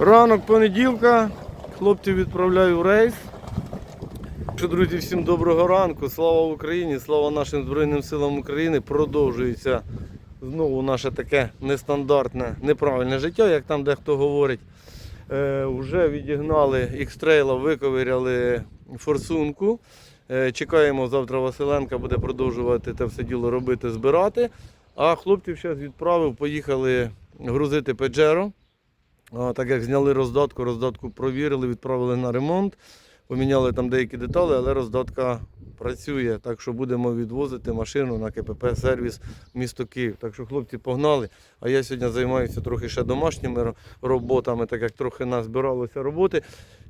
Ранок понеділка, хлопців відправляю в рейс. Що, друзі, всім доброго ранку. Слава Україні, слава нашим Збройним силам України. Продовжується знову наше таке нестандартне, неправильне життя, як там дехто говорить. Е, вже відігнали X-Trail, виковиряли форсунку. Е, чекаємо, завтра Василенка буде продовжувати те все діло робити, збирати. А хлопців зараз відправив, поїхали грузити Педжеро. Так як зняли роздатку, роздатку провірили, відправили на ремонт, поміняли там деякі деталі, але роздатка працює. Так що будемо відвозити машину на КПП сервіс місто Київ. Так що хлопці погнали. А я сьогодні займаюся трохи ще домашніми роботами, так як трохи назбиралося роботи.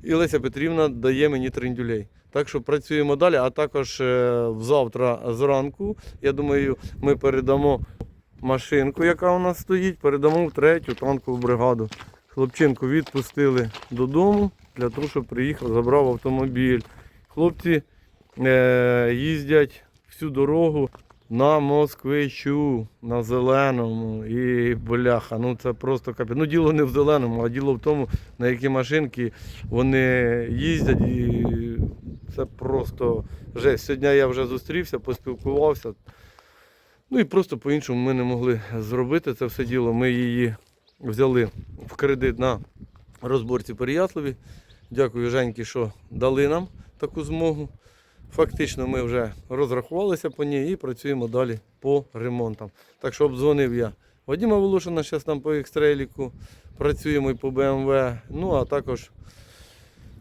І Леся Петрівна дає мені триндюлей. Так що працюємо далі, а також е, завтра зранку, я думаю, ми передамо машинку, яка у нас стоїть, передамо в третю танкову бригаду. Хлопчинку відпустили додому для того, щоб приїхав, забрав автомобіль. Хлопці е, їздять всю дорогу на москвичу, на зеленому. І бляха, ну це просто капець. Ну діло не в зеленому, а діло в тому, на які машинки вони їздять. І це просто жесть. Сьогодні я вже зустрівся, поспілкувався. Ну і просто по-іншому ми не могли зробити це все діло. Ми її взяли в кредит на розборці Переяславі. Дякую Женьки, що дали нам таку змогу. Фактично ми вже розрахувалися по ній і працюємо далі по ремонтам. Так що обдзвонив я Вадима Волошина, зараз там по екстреліку, працюємо і по БМВ. Ну а також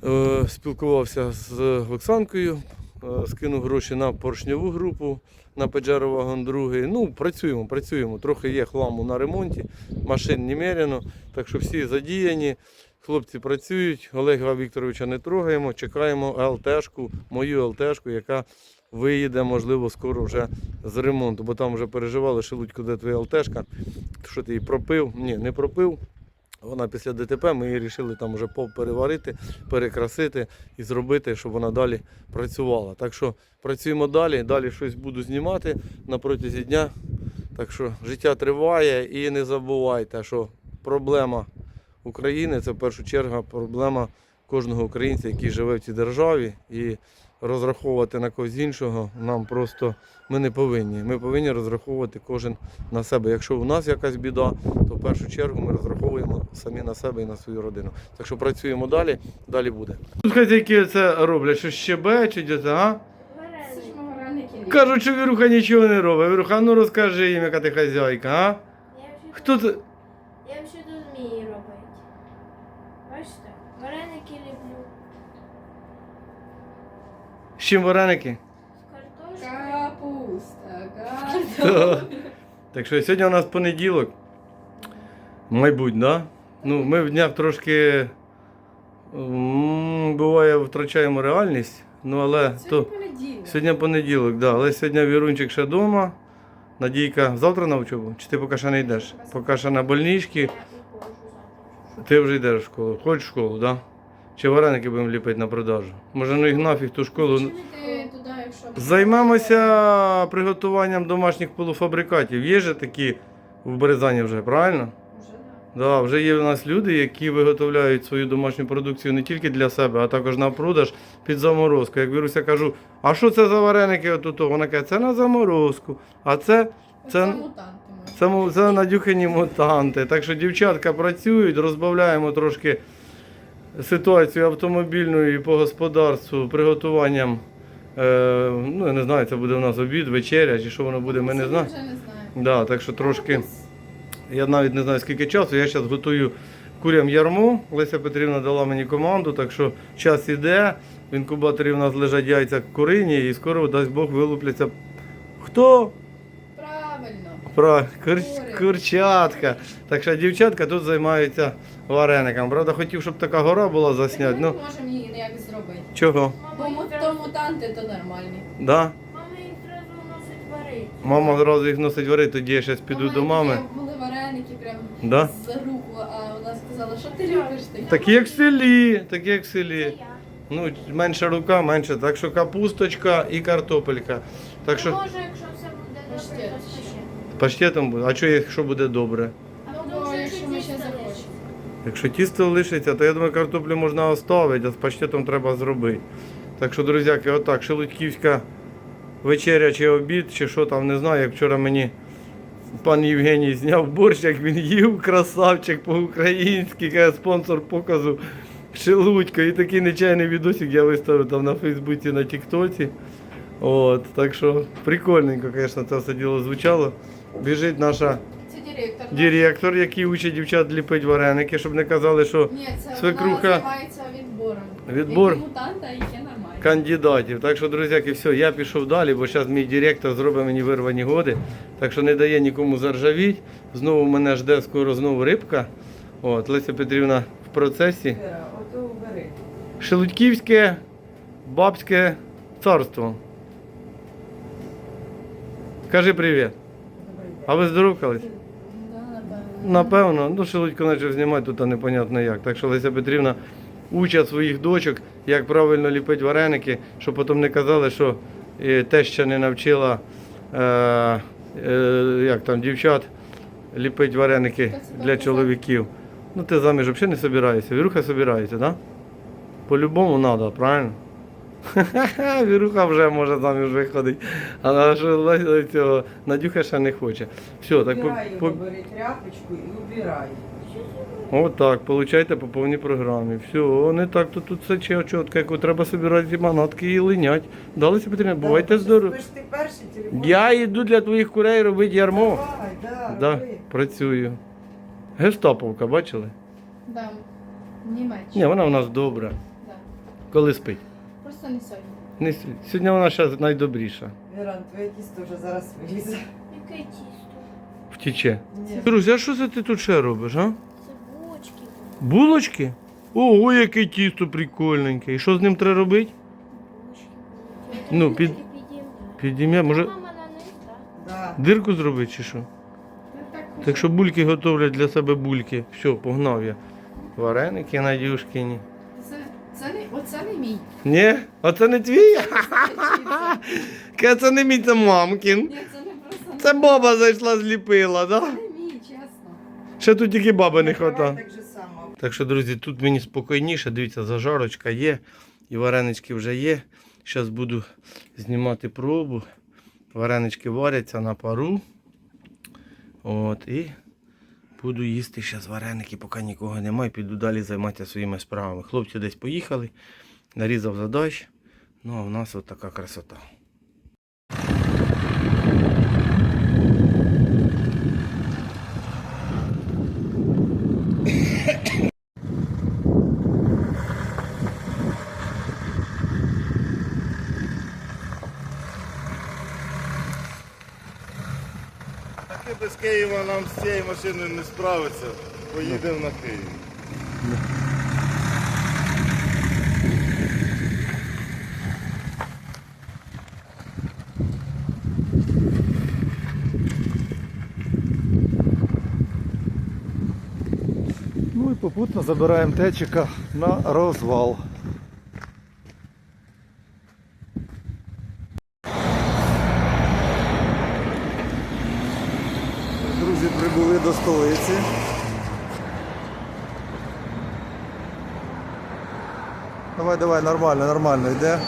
е, спілкувався з Оксанкою, скинув гроші на поршньову групу, на Pajero Wagon 2. Ну, працюємо, працюємо. Трохи є хламу на ремонті, машин немерено, так що всі задіяні. Хлопці працюють, Олега Вікторовича не трогаємо, чекаємо ЛТшку, мою ЛТшку, яка виїде, можливо, скоро вже з ремонту, бо там вже переживали, Шелудько, де твоя ЛТшка, що ти її пропив? Ні, не пропив. Вона після ДТП ми її вирішили там вже переварити, перекрасити і зробити, щоб вона далі працювала. Так що працюємо далі, далі щось буду знімати на протязі дня. Так що життя триває і не забувайте, що проблема України це в першу чергу проблема кожного українця, який живе в цій державі. І розраховувати на когось іншого нам просто ми не повинні. Ми повинні розраховувати кожен на себе. Якщо у нас якась біда, то в першу чергу ми розраховуємо самі на себе і на свою родину. Так що працюємо далі, далі буде. Тут хазяйки це роблять, що щебечуть, а? Кажуть, що Віруха нічого не робить. Віруха, ну розкажи їм, яка ти хазяйка, а? Хто це? я вже тут вмію робити. Бачите, вареники люблю. З чим вареники? Капуста, Так що сьогодні у нас понеділок. Мабуть, да? Ну, ми в днях трошки буває втрачаємо реальність. Ну, але Це то понеділок. сьогодні понеділок, да. Але сьогодні Вірунчик ще вдома. Надійка, завтра на учобу? Чи ти поки що не йдеш? Поки що на больничці. Ти вже йдеш в школу. Ходиш в школу, да? Чи вареники будемо ліпити на продажу? Може, ну і нафіг ту школу. Займемося приготуванням домашніх полуфабрикатів. Є же такі в Березані вже, правильно? Вже, Да, да. вже є у нас люди, які виготовляють свою домашню продукцію не тільки для себе, а також на продаж під заморозку. Як Віруся кажу, а що це за вареники отут? Вона каже, це на заморозку. А це, Це це, це, це надюхані мутанти. Так що дівчатка працюють, розбавляємо трошки ситуацію автомобільну і по господарству приготуванням. Е, ну, я не знаю, це буде у нас обід, вечеря, чи що воно буде, ми не знаємо. вже не знаю. Да, так що трошки. Я навіть не знаю скільки часу. Я зараз готую курям ярмо. Леся Петрівна дала мені команду, так що час іде. В інкубаторі у нас лежать яйця курині і скоро, дасть Бог, вилупляться. Хто? Правильно. Про кур... Курчатка. Так що дівчатка тут займаються варениками. Правда, хотів, щоб така гора була засняти. Ми Ну, можемо її ніяк зробити. чого? Бо му- то мутанти, то нормальні. Да? Мама їх зразу носить варити. Мама одразу їх носить варити, тоді я зараз піду Мама, до мами. такі Були вареники прям Да? за руку, а вона сказала, що ти любиш такі. Такі як в селі, такі як в Це селі. я. Ну, менша рука, менше. Так що капусточка і картопелька. Так що Може, якщо все буде добре, Паштет то ще. Паштетом буде. А що, якщо буде добре? Ну, якщо ми ще залишиться. захочемо. Якщо тісто лишиться, то я думаю, картоплю можна оставити, а з паштетом треба зробити. Так що, друзяки, отак, шелудьківська вечеря чи обід, чи що там, не знаю, як вчора мені пан Євгеній зняв борщ, як він їв, красавчик по-українськи, каже, спонсор показу Шелудько. І такий нечайний відосик я виставив там на Фейсбуці, на Тіктоці. От, так що прикольненько, звісно, це все діло звучало. Біжить наша Це директор. да? директор, який учить дівчат ліпити вареники, щоб не казали, що Ні, це Свекруха. займається відбором. Відбор? Які мутанти, а які нормальні. кандидатів. Так що, друзяки, все, я пішов далі, бо зараз мій директор зробить мені вирвані годи. Так що не дає нікому заржавіть. Знову мене жде скоро знову рибка. От, Леся Петрівна в процесі. Віра, ото. Шелудьківське бабське царство. Кажи привіт. А ви здоровкались? Напевно. Ну Шелудько почав знімати, тут а непонятно як. Так що Леся Петрівна учить своїх дочок, як правильно ліпити вареники, щоб потім не казали, що е, теща не навчила е, е, як там, дівчат ліпити вареники для чоловіків. Ну ти заміж взагалі не собираєшся. Віруха собирається, так? Да? По-любому треба, правильно? Ха-ха-ха, Віруха вже може заміж виходить. А що цього Надюха ще не хоче. Все, так по, по, бери тряпочку і убирай. Отак, получайте по повній програмі. Все, не так, то тут все чітко, треба собирати манатки і линять. Далися Петрівна, бувайте здорові. Я йду для твоїх курей робити ярмо. Давай, да, Да, роби. працюю. Гестаповка, бачили? Да. Німеччина. Ні, вона у нас добра. Да. Коли спить. Просто не сьогодні. Не с- Сьогодні вона ще найдобріша. Віран, твоє тісто вже зараз вилізе. Яке тісто? Втіче. Ні. Друзі, а що це ти тут ще робиш, а? Це булочки. Булочки? Ого, яке тісто прикольненьке. І що з ним треба робити? Булочки. Ну, під- Підім'я, може Мама на них, так? Да. дирку зробити чи що? Так, Так що бульки готовлять для себе бульки. Все, погнав я. Вареники Надюшкині. Не, мій. Ні? А це не твій? Це Ка це не мій, це мамкін. Ні, це не просто Це баба зайшла, зліпила, Це да? не мій, чесно. Ще тут тільки баби не Давай хватає. Так же само. Так що, друзі, тут мені спокійніше, дивіться, зажарочка є, і варенички вже є. Зараз буду знімати пробу. Варенички варяться на пару. От, і буду їсти зараз вареники, поки нікого немає. Піду далі займатися своїми справами. Хлопці десь поїхали, нарізав задач. Ну, а в нас от така красота. Таки без Києва нам з цією машиною не справиться. Поїдемо на Київ. Попутно забираємо течика на розвал. Друзі, прибули до столиці. Давай, давай, нормально, нормально, йде.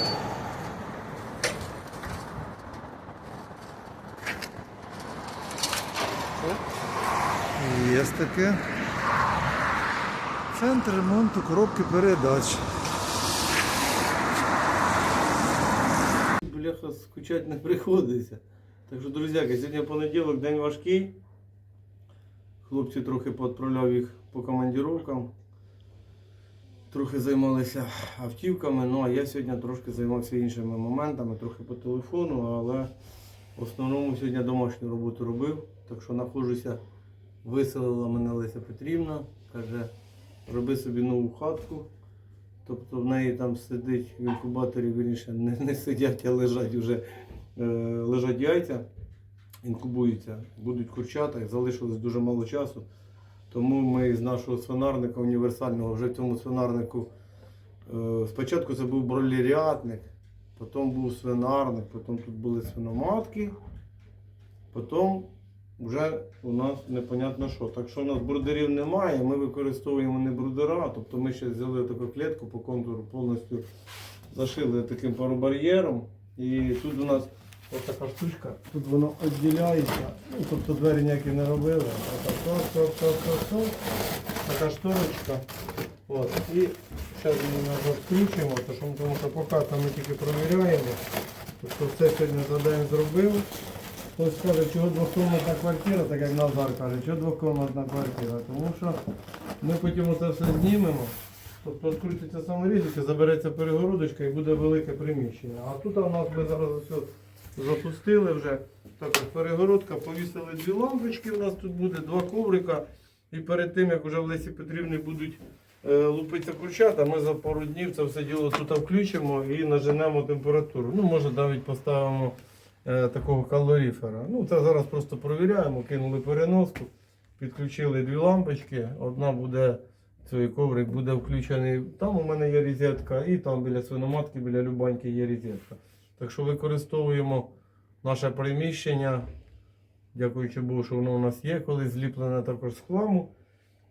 Є таке. Центр ремонту коробки передач. Бляха, скучати не приходиться. Так що, друзяки, сьогодні понеділок, день важкий. Хлопці трохи поотправляв їх по командировкам. Трохи займалися автівками, ну а я сьогодні трошки займався іншими моментами, трохи по телефону, але в основному сьогодні домашню роботу робив. Так що знаходжуся, виселила мене Леся Петрівна, каже, роби собі нову хатку. Тобто в неї там сидить в інкубаторі, вірніше, не, не сидять, а лежать вже е, лежать яйця, інкубуються, будуть курчата, і залишилось дуже мало часу. Тому ми з нашого свинарника універсального вже в цьому свинарнику. Е, спочатку це був бролеріатник, потім був свинарник, потім тут були свиноматки, потім вже у нас непонятно що. Так що у нас брудерів немає, ми використовуємо не брудера, тобто ми ще взяли таку клітку по контуру, повністю зашили таким паробар'єром. І тут у нас ось така штучка, тут воно відділяється, ну, тобто двері ніякі не робили. Така шторочка. От. І зараз ми назад включимо, тому що поки ми тільки провіряємо. Тобто все сьогодні за день зробив. Хтось скаже, чого двокомнатна квартира, так як Назар каже, чого двокомнатна квартира. Тому що ми потім це все знімемо. Тобто відкрутиться саморізики, забереться перегородочка і буде велике приміщення. А тут у нас ми зараз все запустили вже. Також перегородка, повісили дві лампочки, у нас тут буде два коврика. І перед тим, як вже в Лесі Петрівні будуть е, лупитися курчата, ми за пару днів це все діло тут включимо і наженемо температуру. Ну, може навіть поставимо такого калоріфера. Ну, це зараз просто провіряємо, кинули переноску, підключили дві лампочки. Одна буде, цей коврик буде включений. Там у мене є розетка, і там біля свиноматки, біля любаньки є розетка. Так що використовуємо наше приміщення. Дякуючи Богу, що воно у нас є, колись зліплене також з хламу.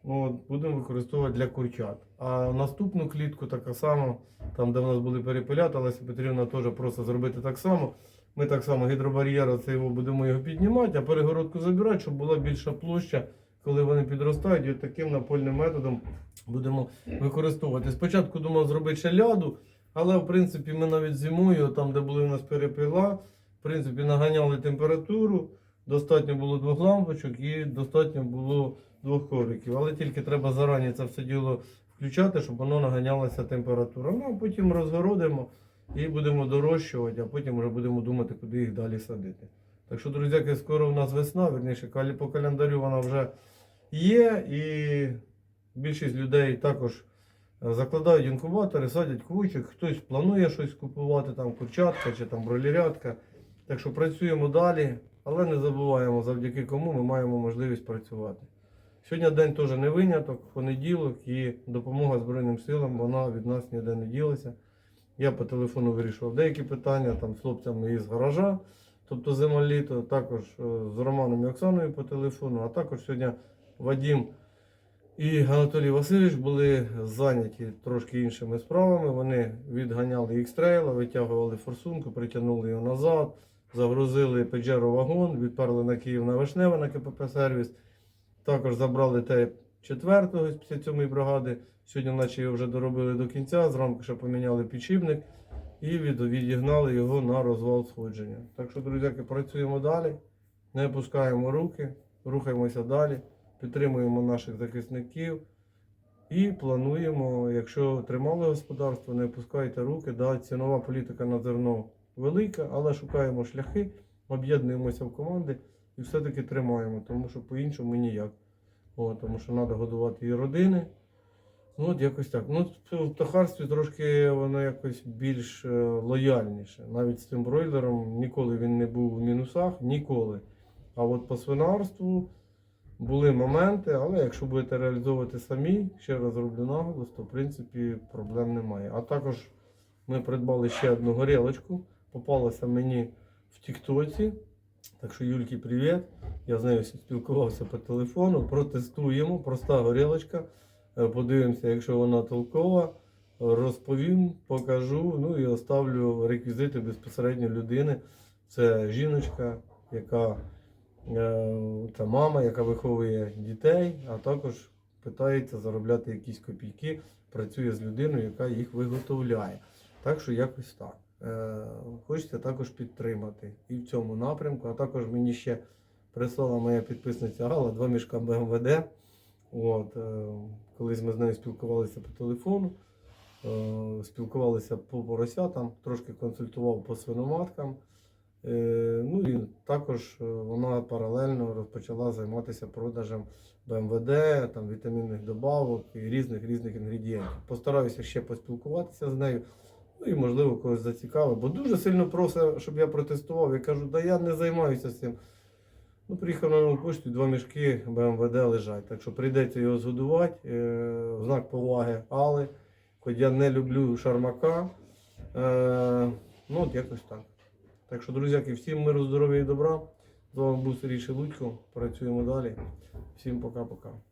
От, будемо використовувати для курчат. А наступну клітку така сама, там де в нас були перепелята, Леся Петрівна теж просить зробити так само. Ми так само гідробар'єра це його будемо його піднімати, а перегородку забирати, щоб була більша площа, коли вони підростають, і от таким напольним методом будемо використовувати. Спочатку думав зробити ще ляду, але в принципі ми навіть зимою, там де були у нас перепила, в принципі наганяли температуру. Достатньо було двох лампочок і достатньо було двох ковриків. Але тільки треба зарані це все діло включати, щоб воно наганялася температура. Ну а потім розгородимо і будемо дорощувати, а потім вже будемо думати, куди їх далі садити. Так що, друзяки, скоро в нас весна, верніше, по календарю вона вже є, і більшість людей також е, закладають інкубатори, садять квочок, хтось планує щось купувати, там курчатка чи там бролерятка. Так що працюємо далі, але не забуваємо, завдяки кому ми маємо можливість працювати. Сьогодні день теж не виняток, понеділок і допомога Збройним силам, вона від нас ніде не ділася. Я по телефону вирішував деякі питання там з хлопцями із гаража, тобто зима-літо, також е, з Романом і Оксаною по телефону, а також сьогодні Вадім і Анатолій Васильович були зайняті трошки іншими справами. Вони відганяли ікстрейла, витягували форсунку, притягнули його назад, загрузили Pajero вагон, відперли на Київ на Вишневе на КПП сервіс. Також забрали те 4-го з 57-ї бригади. Сьогодні, наче його вже доробили до кінця. Зранку ще поміняли підшипник і від- відігнали його на розвал сходження. Так що, друзяки, працюємо далі, не опускаємо руки, рухаємося далі, підтримуємо наших захисників і плануємо, якщо тримали господарство, не опускайте руки. Да, цінова політика на зерно велика, але шукаємо шляхи, об'єднуємося в команди і все-таки тримаємо, тому що по-іншому ніяк. О, тому що треба годувати і родини. Ну, от якось так. Ну, в птахарстві трошки воно якось більш е, лояльніше. Навіть з тим бройлером ніколи він не був в мінусах, ніколи. А от по свинарству були моменти, але якщо будете реалізовувати самі, ще раз роблю наголос, то в принципі проблем немає. А також ми придбали ще одну горілочку. Попалася мені в Тіктоці. Так що Юльки, привіт. Я з нею спілкувався по телефону. Протестуємо. Проста горілочка. Е, Подивимося, якщо вона толкова, розповім, покажу. Ну і оставлю реквізити безпосередньо людини. Це жіночка, яка це мама, яка виховує дітей, а також питається заробляти якісь копійки, працює з людиною, яка їх виготовляє. Так що якось так. Е, Хочеться також підтримати і в цьому напрямку. А також мені ще прислала моя підписниця Гала два мішка БМВД. От, е, колись ми з нею спілкувалися по телефону, е, спілкувалися по поросятам, трошки консультував по свиноматкам. Е, Ну і також вона паралельно розпочала займатися продажем БМВД, там, вітамінних добавок і різних різних інгредієнтів. Постараюся ще поспілкуватися з нею. Ну і можливо когось зацікавив, бо дуже сильно просить, щоб я протестував. Я кажу, да я не займаюся цим. Ну, приїхав на нову два мішки БМВД лежать. Так що прийдеться його згодувати. Е, в знак поваги але, хоч я не люблю шармака. Е, ну, от якось так. Так що, друзяки, всім миру, здоров'я і добра. З вами був Сергій Шелудько. Працюємо далі. Всім пока-пока.